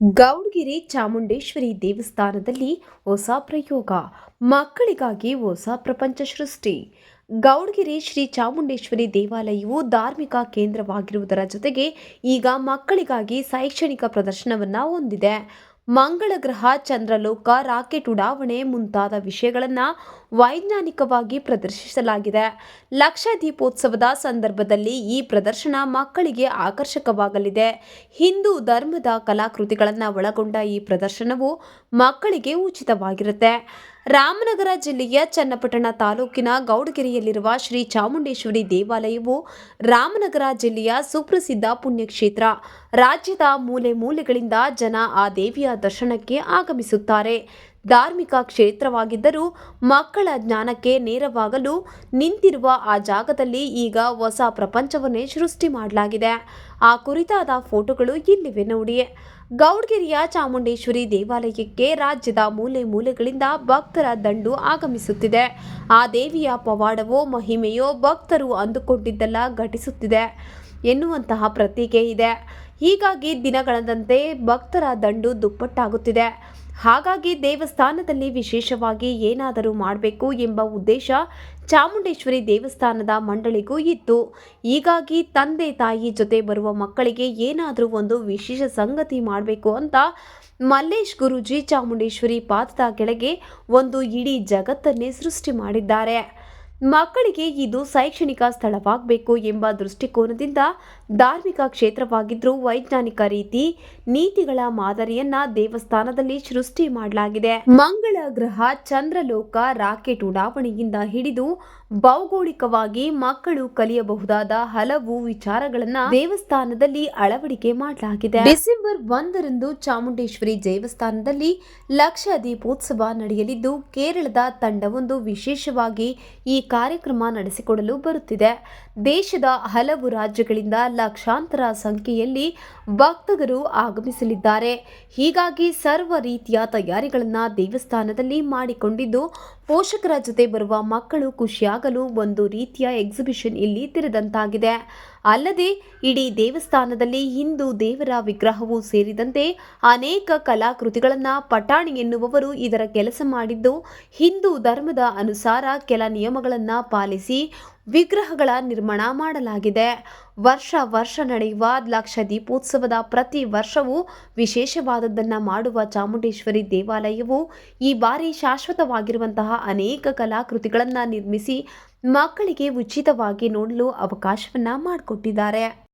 ಗೌಡ್ಗಿರಿ ಚಾಮುಂಡೇಶ್ವರಿ ದೇವಸ್ಥಾನದಲ್ಲಿ ಹೊಸ ಪ್ರಯೋಗ, ಮಕ್ಕಳಿಗಾಗಿ ಹೊಸ ಪ್ರಪಂಚ ಸೃಷ್ಟಿ. ಗೌಡ್ಗಿರಿ ಶ್ರೀ ಚಾಮುಂಡೇಶ್ವರಿ ದೇವಾಲಯವು ಧಾರ್ಮಿಕ ಕೇಂದ್ರವಾಗಿರುವುದರ ಜೊತೆಗೆ ಈಗ ಮಕ್ಕಳಿಗಾಗಿ ಶೈಕ್ಷಣಿಕ ಪ್ರದರ್ಶನವನ್ನು ಹೊಂದಿದೆ. ಮಂಗಳ ಗ್ರಹ ಚಂದ್ರಲೋಕ, ರಾಕೆಟ್ ಉಡಾವಣೆ ಮುಂತಾದ ವಿಷಯಗಳನ್ನು ವೈಜ್ಞಾನಿಕವಾಗಿ ಪ್ರದರ್ಶಿಸಲಾಗಿದೆ. ಲಕ್ಷ ದೀಪೋತ್ಸವದ ಸಂದರ್ಭದಲ್ಲಿ ಈ ಪ್ರದರ್ಶನ ಮಕ್ಕಳಿಗೆ ಆಕರ್ಷಕವಾಗಲಿದೆ. ಹಿಂದೂ ಧರ್ಮದ ಕಲಾಕೃತಿಗಳನ್ನು ಒಳಗೊಂಡ ಈ ಪ್ರದರ್ಶನವು ಮಕ್ಕಳಿಗೆ ಉಚಿತವಾಗಿರುತ್ತೆ. ರಾಮನಗರ ಜಿಲ್ಲೆಯ ಚನ್ನಪಟ್ಟಣ ತಾಲೂಕಿನ ಗೌಡಗೆರೆಯಲ್ಲಿರುವ ಶ್ರೀ ಚಾಮುಂಡೇಶ್ವರಿ ದೇವಾಲಯವು ರಾಮನಗರ ಜಿಲ್ಲೆಯ ಸುಪ್ರಸಿದ್ಧ ಪುಣ್ಯಕ್ಷೇತ್ರ. ರಾಜ್ಯದ ಮೂಲೆ ಮೂಲೆಗಳಿಂದ ಜನ ಆ ದೇವಿಯ ದರ್ಶನಕ್ಕೆ ಆಗಮಿಸುತ್ತಾರೆ. ಧಾರ್ಮಿಕ ಕ್ಷೇತ್ರವಾಗಿದ್ದರೂ ಮಕ್ಕಳ ಜ್ಞಾನಕ್ಕೆ ನೇರವಾಗಲು ನಿಂತಿರುವ ಆ ಜಾಗದಲ್ಲಿ ಈಗ ಹೊಸ ಪ್ರಪಂಚವನ್ನೇ ಸೃಷ್ಟಿ ಮಾಡಲಾಗಿದೆ. ಆ ಕುರಿತಾದ ಫೋಟೋಗಳು ಇಲ್ಲಿವೆ ನೋಡಿ. ಗೌಡ್ಗೆರೆಯ ಚಾಮುಂಡೇಶ್ವರಿ ದೇವಾಲಯಕ್ಕೆ ರಾಜ್ಯದ ಮೂಲೆ ಮೂಲೆಗಳಿಂದ ಭಕ್ತರ ದಂಡು ಆಗಮಿಸುತ್ತಿದೆ. ಆ ದೇವಿಯ ಪವಾಡವೋ, ಮಹಿಮೆಯೋ ಭಕ್ತರು ಅಂದುಕೊಂಡಿದ್ದೆಲ್ಲ ಘಟಿಸುತ್ತಿದೆ ಎನ್ನುವಂತಹ ಪ್ರತೀಕೆ ಇದೆ. ಹೀಗಾಗಿ ದಿನಗಳದಂತೆ ಭಕ್ತರ ದಂಡು ದುಪ್ಪಟ್ಟಾಗುತ್ತಿದೆ. ಹಾಗಾಗಿ ದೇವಸ್ಥಾನದಲ್ಲಿ ವಿಶೇಷವಾಗಿ ಏನಾದರೂ ಮಾಡಬೇಕು ಎಂಬ ಉದ್ದೇಶ ಚಾಮುಂಡೇಶ್ವರಿ ದೇವಸ್ಥಾನದ ಮಂಡಳಿಗೂ ಇತ್ತು. ಹೀಗಾಗಿ ತಂದೆ ತಾಯಿ ಜೊತೆ ಬರುವ ಮಕ್ಕಳಿಗೆ ಏನಾದರೂ ಒಂದು ವಿಶೇಷ ಸಂಗತಿ ಮಾಡಬೇಕು ಅಂತ ಮಲ್ಲೇಶ್ ಗುರುಜಿ ಚಾಮುಂಡೇಶ್ವರಿ ಪಾತ್ರದ ಕೆಳಗೆ ಒಂದು ಇಡೀ ಜಗತ್ತನ್ನೇ ಸೃಷ್ಟಿ ಮಾಡಿದ್ದಾರೆ. ಮಕ್ಕಳಿಗೆ ಇದು ಶೈಕ್ಷಣಿಕ ಸ್ಥಳವಾಗಬೇಕು ಎಂಬ ದೃಷ್ಟಿಕೋನದಿಂದ ಧಾರ್ಮಿಕ ಕ್ಷೇತ್ರವಾಗಿದ್ದರೂ ವೈಜ್ಞಾನಿಕ ರೀತಿ ನೀತಿಗಳ ಮಾದರಿಯನ್ನ ದೇವಸ್ಥಾನದಲ್ಲಿ ಸೃಷ್ಟಿ ಮಾಡಲಾಗಿದೆ. ಮಂಗಳ ಗ್ರಹ ಚಂದ್ರಲೋಕ ರಾಕೆಟ್ ಉಡಾವಣೆಯಿಂದ ಹಿಡಿದು ಭೌಗೋಳಿಕವಾಗಿ ಮಕ್ಕಳು ಕಲಿಯಬಹುದಾದ ಹಲವು ವಿಚಾರಗಳನ್ನ ದೇವಸ್ಥಾನದಲ್ಲಿ ಅಳವಡಿಕೆ ಮಾಡಲಾಗಿದೆ. ಡಿಸೆಂಬರ್ ಒಂದರಂದು ಚಾಮುಂಡೇಶ್ವರಿ ದೇವಸ್ಥಾನದಲ್ಲಿ ಲಕ್ಷ ದೀಪೋತ್ಸವ ನಡೆಯಲಿದ್ದು, ಕೇರಳದ ತಂಡವೊಂದು ವಿಶೇಷವಾಗಿ ಈ ಕಾರ್ಯಕ್ರಮ ನಡೆಸಿಕೊಡಲು ಬರುತ್ತಿದೆ. ದೇಶದ ಹಲವು ರಾಜ್ಯಗಳಿಂದ ಲಕ್ಷಾಂತರ ಸಂಖ್ಯೆಯಲ್ಲಿ ಭಕ್ತರು ಆಗಮಿಸಲಿದ್ದಾರೆ. ಹೀಗಾಗಿ ಸರ್ವ ರೀತಿಯ ತಯಾರಿಗಳನ್ನು ದೇವಸ್ಥಾನದಲ್ಲಿ ಮಾಡಿಕೊಂಡಿದ್ದು, ಪೋಷಕರ ಜೊತೆ ಬರುವ ಮಕ್ಕಳು ಖುಷಿಯಾಗಲು ಒಂದು ರೀತಿಯ ಎಕ್ಸಿಬಿಷನ್ ಇಲ್ಲಿ ತೆರೆದಂತಾಗಿದೆ. ಅಲ್ಲದೆ ಇಡೀ ದೇವಸ್ಥಾನದಲ್ಲಿ ಹಿಂದೂ ದೇವರ ವಿಗ್ರಹವೂ ಸೇರಿದಂತೆ ಅನೇಕ ಕಲಾಕೃತಿಗಳನ್ನು ಪಟಾಣಿ ಎನ್ನುವವರು ಇದರ ಕೆಲಸ ಮಾಡಿದ್ದು ಹಿಂದೂ ಧರ್ಮದ ಅನುಸಾರ ಕೆಲ ನಿಯಮಗಳನ್ನು ಪಾಲಿಸಿ ವಿಗ್ರಹಗಳ ನಿರ್ಮಾಣ ಮಾಡಲಾಗಿದೆ. ವರ್ಷ ವರ್ಷ ನಡೆಯುವ ಲಕ್ಷ ದೀಪೋತ್ಸವದ ಪ್ರತಿ ವರ್ಷವೂ ವಿಶೇಷವಾದದ್ದನ್ನು ಮಾಡುವ ಚಾಮುಂಡೇಶ್ವರಿ ದೇವಾಲಯವು ಈ ಬಾರಿ ಶಾಶ್ವತವಾಗಿರುವಂತಹ ಅನೇಕ ಕಲಾಕೃತಿಗಳನ್ನು ನಿರ್ಮಿಸಿ ಮಕ್ಕಳಿಗೆ ಉಚಿತವಾಗಿ ನೋಡಲು ಅವಕಾಶವನ್ನು ಮಾಡಿಕೊಟ್ಟಿದ್ದಾರೆ.